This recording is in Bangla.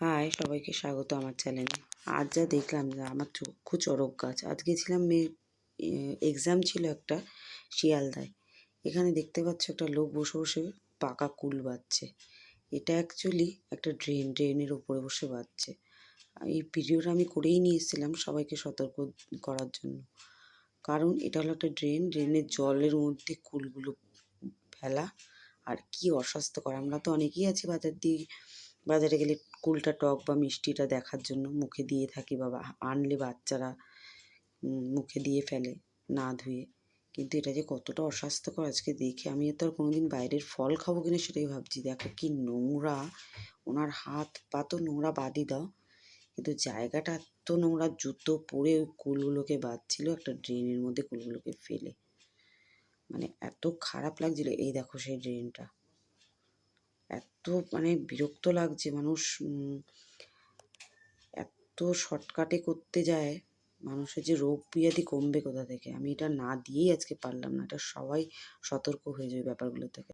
হাই, সবাইকে স্বাগত আমার চ্যানেলে। আজ যা দেখলাম যে আমার চক্ষু চড়ক গাছ। আজ গেছিলাম মেয়ের এক্সাম ছিল একটা শিয়ালদায়। এখানে দেখতে পাচ্ছ একটা লোক বসে বসে পাকা কুল বাচ্ছে এটা অ্যাকচুয়ালি একটা ড্রেন ড্রেনের ওপরে বসে বাচ্ছে এই ভিডিওটা আমি করেই নিয়ে এসেছিলাম সবাইকে সতর্ক করার জন্য। কারণ এটা হলো একটা ড্রেন ড্রেনের জলের মধ্যে কুলগুলো ফেলা। আর কি অস্বাস্থ্যকর, আমরা তো অনেকেই আছি বাজার দিয়ে বাজারে গেলে কুলটা টক বা মিষ্টিটা দেখার জন্য মুখে দিয়ে থাকি বা আনলে বাচ্চারা মুখে দিয়ে ফেলে, না ধুয়ে। কিন্তু এটা যে কতটা অস্বাস্থ্যকর আজকে দেখে আমি তো আর কোনোদিন বাইরের ফল খাব কিনা সেটাই ভাবছি। দেখো কি নোংরা, ওনার হাত পা তো নোংরা বাদই দাও। কিন্তু জায়গাটা এত নোংরা, জুতো পরে ওই কুলগুলোকে বাঁধছিল, একটা ড্রেনের মধ্যে কুলগুলোকে ফেলে। মানে এত খারাপ লাগছিল। এই দেখো সেই ড্রেনটা। এত মানে বিরক্ত লাগছে মানুষ এত শর্টকাটে করতে যায়, মানুষের যে রোগ ব্যাধি কমবে কোথা থেকে? আমি এটা না দিয়েই আজকে পারলাম না, এটা সবাই সতর্ক হয়ে যাবে ব্যাপারগুলো থেকে।